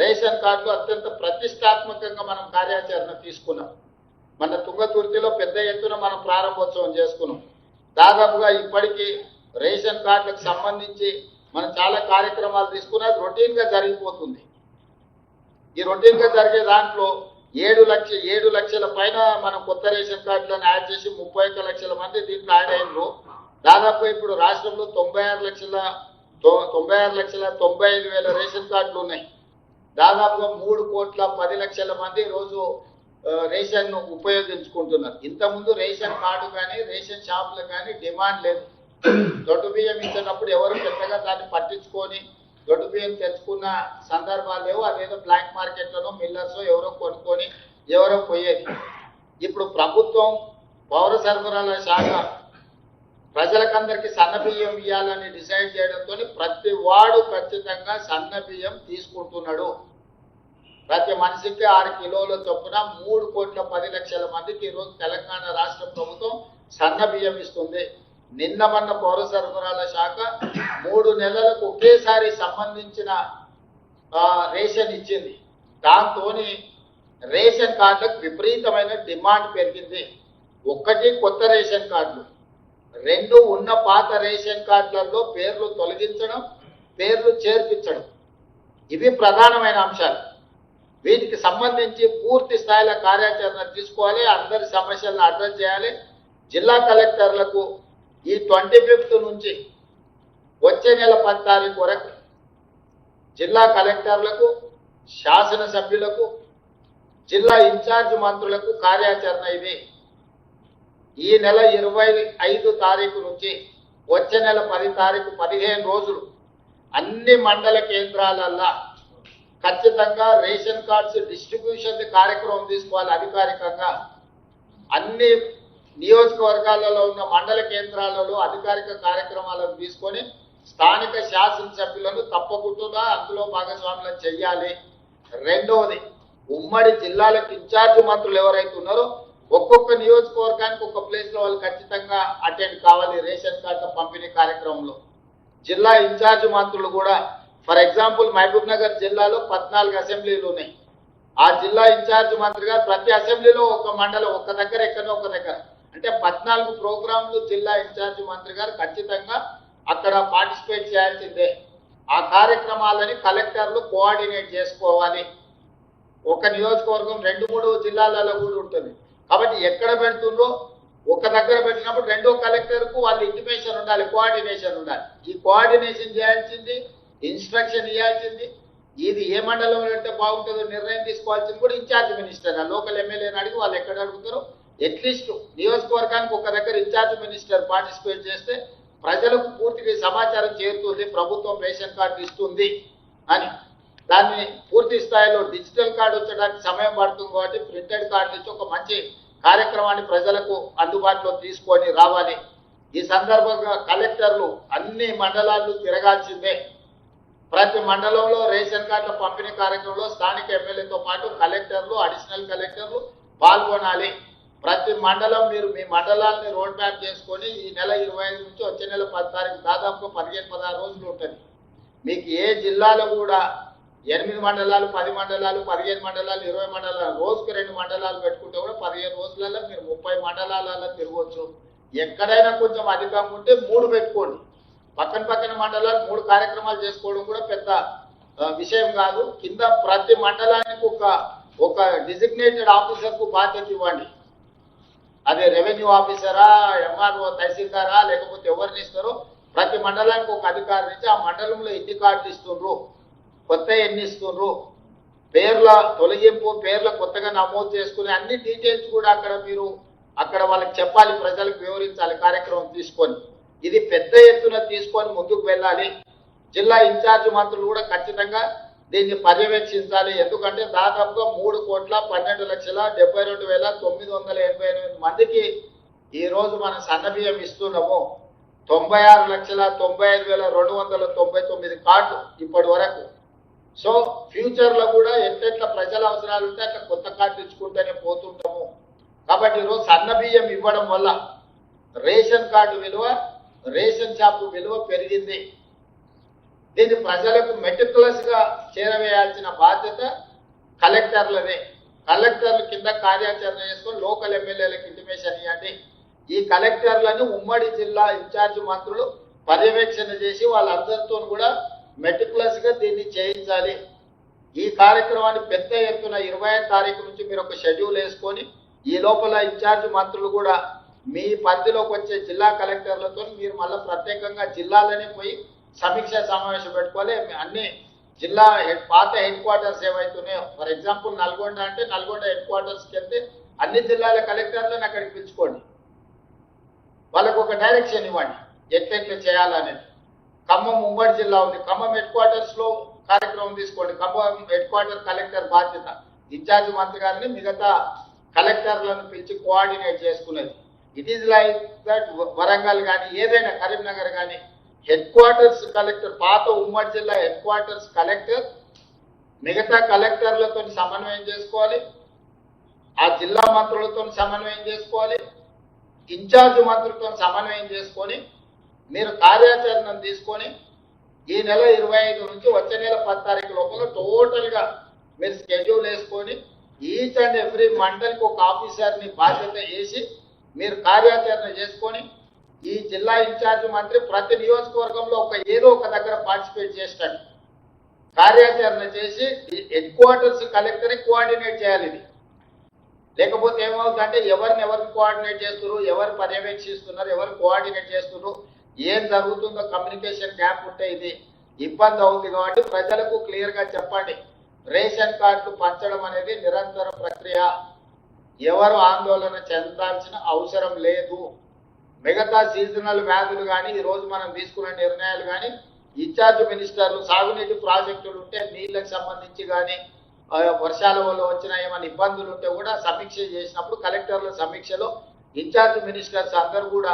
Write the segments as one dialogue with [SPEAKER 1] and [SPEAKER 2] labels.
[SPEAKER 1] Ration కార్డులో అత్యంత ప్రతిష్టాత్మకంగా మనం కార్యాచరణ తీసుకున్నాం. మన తుంగతుర్తిలో పెద్ద ఎత్తున మనం ప్రారంభోత్సవం చేసుకున్నాం. దాదాపుగా ఇప్పటికీ రేషన్ కార్డులకు సంబంధించి మనం చాలా కార్యక్రమాలు తీసుకున్నా రొటీన్గా జరిగిపోతుంది. ఈ రొటీన్గా జరిగే దాంట్లో ఏడు లక్ష ఏడు లక్షల పైన మనం కొత్త రేషన్ కార్డులను యాడ్ చేసి ముప్పై ఒక్క లక్షల మంది దీంట్లో యాడ్ అయినరు. దాదాపు ఇప్పుడు రాష్ట్రంలో తొంభై ఆరు లక్షల తొంభై ఆరు లక్షల తొంభై ఐదు వేల రేషన్ కార్డులు ఉన్నాయి. దాదాపుగా మూడు కోట్ల పది లక్షల మంది రోజు ఆ, రేషన్ ఉపయోగించుకుంటున్నారు. ఇంతకుముందు రేషన్ కార్డు కానీ రేషన్ షాపులు కానీ డిమాండ్ లేదు. దొడ్డు బియ్యం ఇచ్చినప్పుడు ఎవరు పెద్దగా దాన్ని పట్టించుకొని దొడ్డు బియ్యం తెచ్చుకున్న సందర్భాలు లేవు. అదేదో బ్లాక్ మార్కెట్లోనో మిల్లర్స్ ఎవరో కొనుక్కొని ఎవరో పోయేది. ఇప్పుడు ప్రభుత్వం పౌర సరఫరాల శాఖ ప్రజలకందరికి సన్న బియ్యం ఇవ్వాలని డిసైడ్ చేయడంతో ప్రతి వాడు ఖచ్చితంగా సన్న బియ్యం తీసుకుంటున్నాడు. ప్రతి మనిషికి ఆరు కిలోల చొప్పున మూడు కోట్ల పది లక్షల మందికి ఈరోజు తెలంగాణ రాష్ట్ర ప్రభుత్వం సన్న బియ్యం ఇస్తుంది. నిన్న మొన్న పౌర సరఫరాల శాఖ మూడు నెలలకు ఒకేసారి సంబంధించిన రేషన్ ఇచ్చింది. దాంతో రేషన్ కార్డులకు విపరీతమైన డిమాండ్ పెరిగింది. ఒక్కటి కొత్త రేషన్ కార్డులు. రెండు ఉన్న పాత రేషన్ కార్డులలో పేర్లు తొలగించడం పేర్లు చేర్పించడం. ఇవి ప్రధానమైన అంశాలు. వీటికి సంబంధించి పూర్తి స్థాయిలో కార్యాచరణ తీసుకోవాలి అందరి సమస్యలను అర్థం చేయాలి. జిల్లా కలెక్టర్లకు ఈ ట్వంటీ ఫిఫ్త్ నుంచి వచ్చే నెల పది తారీఖు వరకు జిల్లా కలెక్టర్లకు శాసనసభ్యులకు జిల్లా ఇన్ఛార్జ్ మంత్రులకు కార్యాచరణ ఇది ఈ నెల ఇరవై ఐదు తారీఖు నుంచి వచ్చే నెల పది తారీఖు పదిహేను రోజులు అన్ని మండల కేంద్రాలల్లో ఖచ్చితంగా రేషన్ కార్డ్స్ డిస్ట్రిబ్యూషన్ కార్యక్రమం తీసుకోవాలి అధికారికంగా. అన్ని నియోజకవర్గాలలో ఉన్న మండల కేంద్రాలలో అధికారిక కార్యక్రమాలను తీసుకొని స్థానిక శాసనసభ్యులను తప్పకుండా అందులో భాగస్వాములను చెయ్యాలి రెండవది ఉమ్మడి జిల్లాలకు ఇన్ఛార్జ్ మంత్రులు ఎవరైతే ఉన్నారో ఒక్కొక్క నియోజకవర్గానికి ఒక ప్లేస్లో వాళ్ళు ఖచ్చితంగా అటెండ్ కావాలి రేషన్ కార్డుల పంపిణీ కార్యక్రమంలో. జిల్లా ఇన్ఛార్జ్ మంత్రులు కూడా ఫర్ ఎగ్జాంపుల్ మహబూబ్ నగర్ జిల్లాలో పద్నాలుగు అసెంబ్లీలు ఉన్నాయి. ఆ జిల్లా ఇన్ఛార్జ్ మంత్రి గారు ప్రతి అసెంబ్లీలో ఒక మండలం ఒక దగ్గర ఎక్కడో ఒక దగ్గర. అంటే పద్నాలుగు ప్రోగ్రాంలు జిల్లా ఇన్ఛార్జ్ మంత్రి గారు ఖచ్చితంగా అక్కడ పార్టిసిపేట్ చేయాల్సిందే. ఆ కార్యక్రమాలని కలెక్టర్లు కోఆర్డినేట్ చేసుకోవాలి. ఒక నియోజకవర్గం రెండు మూడు జిల్లాలలో కూడా ఉంటుంది. కాబట్టి ఎక్కడ పెడుతుండ్రో ఒక దగ్గర పెట్టినప్పుడు రెండో కలెక్టర్కు వాళ్ళు ఇంటిమేషన్ ఉండాలి కోఆర్డినేషన్ ఉండాలి. ఈ కోఆర్డినేషన్ చేయాల్సింది ఇన్స్ట్రక్షన్ ఇవ్వాల్సింది. ఇది ఏ మండలంలో పెడితే బాగుంటుందో నిర్ణయం తీసుకోవాల్సింది కూడా ఇన్ఛార్జ్ మినిస్టర్. ఆ లోకల్ ఎమ్మెల్యేని అడిగి వాళ్ళు ఎక్కడ అడుగుతారో అట్లీస్ట్ నియోజకవర్గానికి ఒక దగ్గర ఇన్ఛార్జ్ మినిస్టర్ పార్టిసిపేట్ చేస్తే ప్రజలకు పూర్తిగా సమాచారం చేరుతుంది ప్రభుత్వం రేషన్ కార్డు ఇస్తుంది అని. దాన్ని పూర్తి స్థాయిలో డిజిటల్ కార్డు వచ్చడానికి సమయం పడుతుంది కాబట్టి ప్రింటెడ్ కార్డు నుంచి ఒక మంచి కార్యక్రమాన్ని ప్రజలకు అందుబాటులో తీసుకొని రావాలి. ఈ సందర్భంగా కలెక్టర్లు అన్ని మండలాలు తిరగాల్సిందే. ప్రతి మండలంలో రేషన్ కార్డుల పంపిణీ కార్యక్రమంలో స్థానిక ఎమ్మెల్యేతో పాటు కలెక్టర్లు అడిషనల్ కలెక్టర్లు పాల్గొనాలి. ప్రతి మండలం మీరు మీ మండలాన్ని రోడ్ మ్యాప్ చేసుకొని ఈ నెల ఇరవై ఐదు నుంచి వచ్చే నెల పది తారీఖు దాదాపు పదిహేను పదహారు రోజులు ఉంటుంది. మీకు ఏ జిల్లాలో కూడా ఎనిమిది మండలాలు పది మండలాలు పదిహేను మండలాలు ఇరవై మండలాలు రోజుకు రెండు మండలాలు పెట్టుకుంటే కూడా పదిహేను రోజులలో మీరు ముప్పై మండలాలలో తిరగవచ్చు ఎక్కడైనా కొంచెం అధికంగా ఉంటే మూడు పెట్టుకోండి. పక్కన పక్కన మండలాలు మూడు కార్యక్రమాలు చేసుకోవడం కూడా పెద్ద విషయం కాదు. కింద ప్రతి మండలానికి ఒక ఒక డిజిగ్నేటెడ్ ఆఫీసర్కు బాధ్యత ఇవ్వండి. అదే రెవెన్యూ ఆఫీసరా ఎంఆర్ఓ తహసీల్దారా లేకపోతే ఎవరిని ఇస్తారో ప్రతి మండలానికి ఒక అధికారిని ఇచ్చి ఆ మండలంలో ఎన్ని కార్డులు ఇస్తుండ్రు కొత్త ఎన్ని పేర్ల తొలగింపు పేర్ల కొత్తగా నమోదు చేసుకునే అన్ని డీటెయిల్స్ కూడా అక్కడ మీరు అక్కడ వాళ్ళకి చెప్పాలి ప్రజలకు వివరించాలి కార్యక్రమం తీసుకొని. ఇది పెద్ద ఎత్తున తీసుకొని ముందుకు వెళ్ళాలి. జిల్లా ఇన్ఛార్జ్ మంత్రులు కూడా ఖచ్చితంగా దీన్ని పర్యవేక్షించాలి. ఎందుకంటే దాదాపుగా మూడు కోట్ల పన్నెండు లక్షల డెబ్బై రెండు వేల తొమ్మిది వందల ఎనభై ఎనిమిది మందికి ఈరోజు మనం సన్నబియ్యం ఇస్తున్నాము. తొంభై ఆరు లక్షల తొంభై ఐదు వేల రెండు వందల తొంభై తొమ్మిది కార్డు ఇప్పటి వరకు. సో ఫ్యూచర్లో కూడా ఎట్లెట్ల ప్రజల అవసరాలు ఉంటే అట్లా కొత్త కార్డు ఇచ్చుకుంటూనే పోతుంటాము. కాబట్టి ఈరోజు సన్న బియ్యం ఇవ్వడం వల్ల రేషన్ కార్డు విలువ రేషన్ షాపు విలువ పెరిగింది. దీన్ని ప్రజలకు మెటికులస్గా చేరవేయాల్సిన బాధ్యత కలెక్టర్లదే. కలెక్టర్ల కింద కార్యాచరణ చేసుకొని లోకల్ ఎమ్మెల్యేలకు ఇంటిమేషన్ ఇవ్వండి ఈ కలెక్టర్లను ఉమ్మడి జిల్లా ఇన్ఛార్జ్ మంత్రులు పర్యవేక్షణ చేసి వాళ్ళందరితో కూడా మెటికులస్గా దీన్ని చేయించాలి. ఈ కార్యక్రమాన్ని పెద్ద ఎత్తున ఇరవై తారీఖు నుంచి మీరు ఒక షెడ్యూల్ వేసుకొని ఈ లోపల ఇన్ఛార్జ్ మంత్రులు కూడా మీ పరిధిలోకి వచ్చే జిల్లా కలెక్టర్లతో మీరు మళ్ళీ ప్రత్యేకంగా జిల్లాలోనే పోయి సమీక్ష సమావేశం పెట్టుకోవాలి. అన్ని జిల్లా హెడ్ పాత హెడ్ క్వార్టర్స్ ఏవైతున్నాయో ఫర్ ఎగ్జాంపుల్ నల్గొండ అంటే నల్గొండ హెడ్ క్వార్టర్స్కి వెళ్తే అన్ని జిల్లాల కలెక్టర్లను అక్కడికి పిలుచుకోండి. వాళ్ళకు ఒక డైరెక్షన్ ఇవ్వండి ఎట్లెట్లు చేయాలనేది. ఖమ్మం ఉమ్మడి జిల్లా ఉంది. ఖమ్మం హెడ్ క్వార్టర్స్లో కార్యక్రమం తీసుకోండి. ఖమ్మం హెడ్ క్వార్టర్ కలెక్టర్ బాధ్యత. ఇన్ఛార్జ్ మంత్రి గారిని మిగతా కలెక్టర్లను పిలిచి కోఆర్డినేట్ చేసుకునేది. It is like that Warangal కానీ ఏదైనా కరీంనగర్ కానీ హెడ్ క్వార్టర్స్ కలెక్టర్ పాత ఉమ్మడి జిల్లా హెడ్ క్వార్టర్స్ కలెక్టర్ మిగతా కలెక్టర్లతో సమన్వయం చేసుకోవాలి. ఆ జిల్లా మంత్రులతో సమన్వయం చేసుకోవాలి. ఇన్ఛార్జ్ మంత్రులతో సమన్వయం చేసుకొని మీరు కార్యాచరణను తీసుకొని ఈ నెల ఇరవై ఐదు నుంచి వచ్చే నెల పది తారీఖు లోపల టోటల్గా మీరు స్కెడ్యూల్ వేసుకొని ఈచ్ అండ్ ఎవ్రీ మండలికి ఒక ఆఫీసర్ని బాధ్యత వేసి మీరు కార్యాచరణ చేసుకొని ఈ జిల్లా ఇన్ఛార్జ్ మంత్రి ప్రతి నియోజకవర్గంలో ఒక ఏదో ఒక దగ్గర పార్టిసిపేట్ చేస్తాడు. కార్యాచరణ చేసి హెడ్ క్వార్టర్స్ కలెక్టర్ కోఆర్డినేట్ చేయాలి ఇది. లేకపోతే ఏమవుతుందంటే ఎవరిని ఎవరిని కోఆర్డినేట్ చేస్తున్నారు ఎవరు పర్యవేక్షిస్తున్నారు ఎవరు కోఆర్డినేట్ చేస్తున్నారు ఏం జరుగుతుందో కమ్యూనికేషన్ గ్యాప్ ఉంటే ఇది ఇబ్బంది అవుతుంది కాబట్టి ప్రజలకు క్లియర్గా చెప్పండి. రేషన్ కార్డులు పంచడం అనేది నిరంతర ప్రక్రియ. ఎవరు ఆందోళన చెందాల్సిన అవసరం లేదు. మిగతా సీజనల్ వ్యాధులు కానీ ఈ రోజు మనం తీసుకున్న నిర్ణయాలు కానీ ఇన్ఛార్జ్ మినిస్టర్లు సాగునీటి ప్రాజెక్టులు ఉంటే నీళ్ళకి సంబంధించి కానీ ఆ, వర్షాల వల్ల వచ్చిన ఏమైనా ఇబ్బందులు ఉంటే కూడా సమీక్ష చేసినప్పుడు కలెక్టర్ల సమీక్షలో ఇన్ఛార్జ్ మినిస్టర్స్ అందరూ కూడా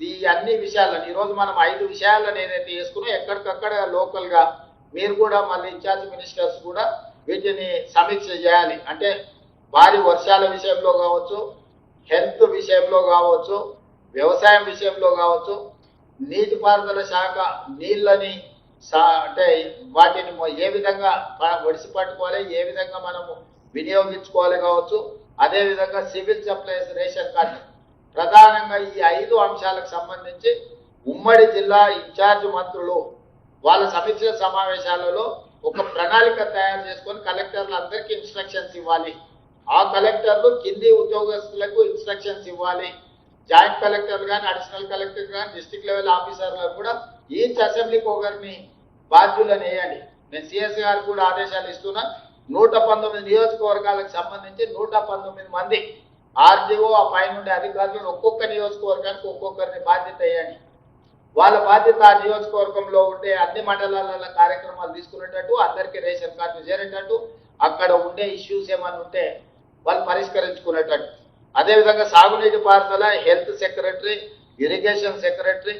[SPEAKER 1] ఈ అన్ని విషయాలను ఈరోజు మనం ఐదు విషయాలను ఏదైతే వేసుకున్నా ఎక్కడికక్కడ లోకల్గా మీరు కూడా మళ్ళీ ఇన్ఛార్జ్ మినిస్టర్స్ కూడా వీటిని సమీక్ష చేయాలి. అంటే భారీ వర్షాల విషయంలో కావచ్చు హెల్త్ విషయంలో కావచ్చు వ్యవసాయం విషయంలో కావచ్చు నీటిపారుదల శాఖ నీళ్ళని అంటే వాటిని ఏ విధంగా ఒడిసి పట్టుకోవాలి ఏ విధంగా మనము వినియోగించుకోవాలి కావచ్చు అదే విధంగా సివిల్ సప్లైస్ రేషన్ కార్డు ప్రధానంగా ఈ ఐదు అంశాలకు సంబంధించి ఉమ్మడి జిల్లా ఇన్ఛార్జ్ మంత్రులు వాళ్ళ సమీక్ష సమావేశాలలో ఒక ప్రణాళిక తయారు చేసుకొని కలెక్టర్లు అందరికీ ఇన్స్ట్రక్షన్స్ ఇవ్వాలి. ఆ కలెక్టర్లు కింది ఉద్యోగస్తులకు ఇన్స్ట్రక్షన్స్ ఇవ్వాలి. జాయింట్ కలెక్టర్లు కానీ అడిషనల్ కలెక్టర్ కానీ డిస్ట్రిక్ట్ లెవెల్ ఆఫీసర్లకు కూడా ఈచ్ అసెంబ్లీకి ఒకరిని బాధ్యులను వేయాలి. నేను సిఎస్ గారికి కూడా ఆదేశాలు ఇస్తున్నా. నూట పంతొమ్మిది నియోజకవర్గాలకు సంబంధించి నూట పంతొమ్మిది మంది ఆర్డీఓ ఆ పైనుండే అధికారులను ఒక్కొక్క నియోజకవర్గానికి ఒక్కొక్కరిని బాధ్యత వేయండి వాళ్ళ బాధ్యత ఆ నియోజకవర్గంలో ఉండే అన్ని మండలాల కార్యక్రమాలు తీసుకునేటట్టు అందరికీ రేషన్ కార్డు చేరేటట్టు అక్కడ ఉండే ఇష్యూస్ ఏమైనా ఉంటే వాళ్ళు పరిష్కరించుకునేటట్టు. అదేవిధంగా సాగునీటి పారుదల health secretary irrigation secretary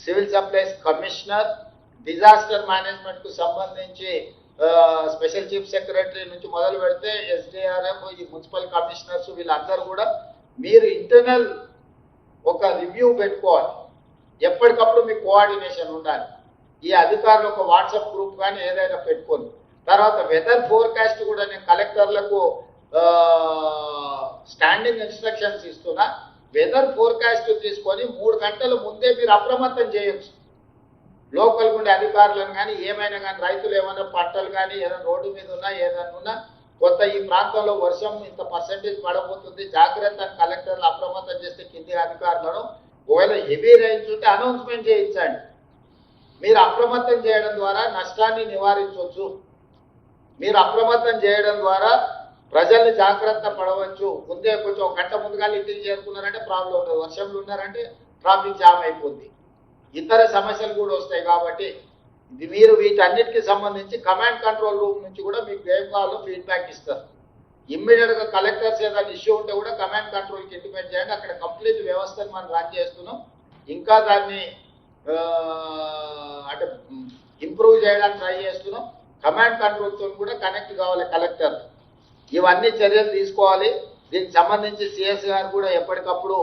[SPEAKER 1] civil supplies commissioner disaster మేనేజ్మెంట్కు సంబంధించి స్పెషల్ చీఫ్ సెక్రటరీ నుంచి మొదలు పెడితే ఎస్డిఆర్ఎఫ్ ఈ మున్సిపల్ కమిషనర్స్ వీళ్ళందరూ కూడా మీరు ఇంటర్నల్ ఒక రివ్యూ పెట్టుకోవాలి. ఎప్పటికప్పుడు మీ కోఆర్డినేషన్ ఉండాలి. ఈ అధికారులు ఒక వాట్సాప్ గ్రూప్ కానీ ఏదైనా పెట్టుకోండి. తర్వాత వెదర్ ఫోర్కాస్ట్ కూడా నేను కలెక్టర్లకు స్టాండింగ్ ఇన్స్ట్రక్షన్స్ ఇస్తున్నా. వెదర్ ఫోర్కాస్ట్ తీసుకొని మూడు గంటల ముందే మీరు అప్రమత్తం చేయొచ్చు లోకల్ ఉండే అధికారులను కానీ ఏమైనా కానీ రైతులు ఏమైనా పంటలు కానీ ఏదైనా రోడ్డు మీద ఉన్నా ఏదైనా ఉన్నా కొత్త ఈ ప్రాంతంలో వర్షం ఇంత పర్సెంటేజ్ పడబోతుంది జాగ్రత్త అని కలెక్టర్లు అప్రమత్తం చేస్తే కింది అధికారులను ఒకవేళ హెవీ రైన్స్ ఉంటే అనౌన్స్మెంట్ చేయించండి. మీరు అప్రమత్తం చేయడం ద్వారా నష్టాన్ని నివారించవచ్చు. మీరు అప్రమత్తం చేయడం ద్వారా ప్రజల్ని జాగ్రత్త పడవచ్చు. ముందే కొంచెం ఒక గంట ముందుగా ఇంటికి చేరుకున్నారంటే ప్రాబ్లం ఉండదు. వర్షంలో ఉన్నారంటే ట్రాఫిక్ జామ్ అయిపోద్ది. ఇతర సమస్యలు కూడా వస్తాయి కాబట్టి ఇది మీరు వీటన్నిటికి సంబంధించి కమాండ్ కంట్రోల్ రూమ్ నుంచి కూడా మీకు ఏం ఫీడ్బ్యాక్ ఇస్తారు. ఇమ్మీడియట్గా కలెక్టర్స్ ఏదైనా ఇష్యూ ఉంటే కూడా కమాండ్ కంట్రోల్కి ఇంటిమేట్ చేయండి. అక్కడ కంప్లీట్ వ్యవస్థను మనం రన్ చేస్తున్నాం. ఇంకా దాన్ని అంటే ఇంప్రూవ్ చేయడానికి ట్రై చేస్తున్నాం. కమాండ్ కంట్రోల్తో కూడా కనెక్ట్ కావాలి కలెక్టర్ ఇవన్నీ చర్యలు తీసుకోవాలి. దీనికి సంబంధించి సిఎస్ గారు కూడా ఎప్పటికప్పుడు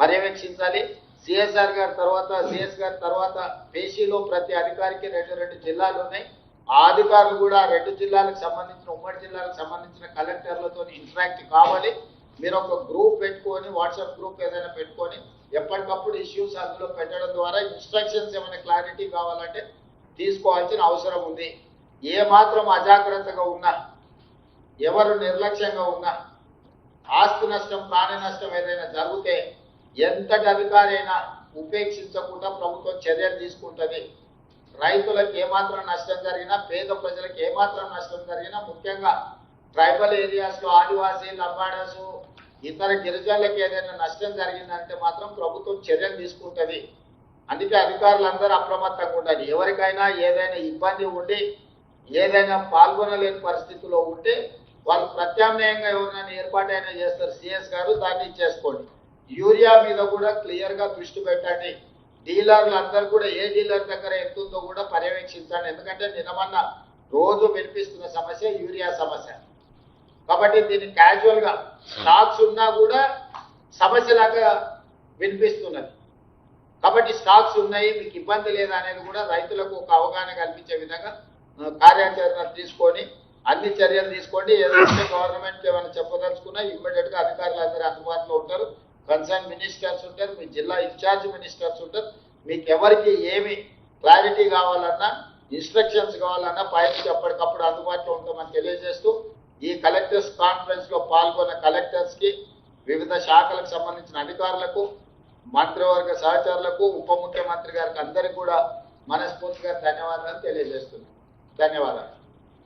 [SPEAKER 1] పర్యవేక్షించాలి. సిఎస్ఆర్ గారి తర్వాత సిఎస్ గారి తర్వాత పేషీలో ప్రతి అధికారికి రెండు రెండు జిల్లాలు ఉన్నాయి. ఆ అధికారులు కూడా రెండు జిల్లాలకు సంబంధించిన ఉమ్మడి జిల్లాలకు సంబంధించిన కలెక్టర్లతో ఇంటరాక్ట్ కావాలి. మీరు ఒక గ్రూప్ పెట్టుకొని వాట్సాప్ గ్రూప్ ఏదైనా పెట్టుకొని ఎప్పటికప్పుడు ఇష్యూస్ అందులో పెట్టడం ద్వారా ఇన్స్ట్రక్షన్స్ ఏమైనా క్లారిటీ కావాలంటే తీసుకోవాల్సిన అవసరం ఉంది. ఏ మాత్రం అజాగ్రత్తగా ఉన్నా ఎవరు నిర్లక్ష్యంగా ఉన్నా ఆస్తి నష్టం ప్రాణ నష్టం ఏదైనా జరిగితే ఎంతటి అధికారైనా అయినా ఉపేక్షించకుండా ప్రభుత్వం చర్యలు తీసుకుంటుంది. రైతులకు ఏమాత్రం నష్టం జరిగినా పేద ప్రజలకు ఏమాత్రం నష్టం జరిగినా ముఖ్యంగా ట్రైబల్ ఏరియాస్లో ఆదివాసీ లంబాడాస్ ఇతర గిరిజనులకు ఏదైనా నష్టం జరిగిందంటే మాత్రం ప్రభుత్వం చర్యలు తీసుకుంటుంది. అందుకే అధికారులందరూ అప్రమత్తంగా ఉండాలి. ఎవరికైనా ఏదైనా ఇబ్బంది ఉండి ఏదైనా పాల్గొనలేని పరిస్థితిలో ఉంటే వాళ్ళు ప్రత్యామ్నాయంగా ఎవరినైనా ఏర్పాటైనా చేస్తారు. సిఎస్ గారు దాన్ని చేసుకోండి యూరియా మీద కూడా క్లియర్గా దృష్టి పెట్టండి. డీలర్లు అందరూ కూడా ఏ డీలర్ దగ్గర ఎంత ఉందో కూడా పర్యవేక్షించండి. ఎందుకంటే నిన్నమన్న రోజు వినిపిస్తున్న సమస్య యూరియా సమస్య. కాబట్టి దీన్ని క్యాజువల్గా స్టాక్స్ ఉన్నా కూడా సమస్యలాగా వినిపిస్తున్నది. కాబట్టి స్టాక్స్ ఉన్నాయి మీకు ఇబ్బంది లేదా అనేది కూడా రైతులకు ఒక అవగాహన కల్పించే విధంగా కార్యాచరణ తీసుకొని అన్ని చర్యలు తీసుకోండి. ఏదైతే గవర్నమెంట్ ఏమైనా చెప్పదలుచుకున్నా ఇమ్మీడియట్గా అధికారులు అందరూ అందుబాటులో ఉంటారు. కన్సర్న్ మినిస్టర్స్ ఉంటారు మీ జిల్లా ఇన్ఛార్జ్ మినిస్టర్స్ ఉంటారు. మీకు ఎవరికి ఏమి క్లారిటీ కావాలన్నా ఇన్స్ట్రక్షన్స్ కావాలన్నా పైకి ఎప్పటికప్పుడు అందుబాటులో ఉంటామని తెలియజేస్తూ ఈ కలెక్టర్స్ కాన్ఫరెన్స్లో పాల్గొన్న కలెక్టర్స్కి వివిధ శాఖలకు సంబంధించిన అధికారులకు మంత్రివర్గ సహచరులకు ఉప ముఖ్యమంత్రి గారికి అందరికీ కూడా మనస్ఫూర్తిగా ధన్యవాదాలు తెలియజేస్తున్నాను. ధన్యవాదాలు.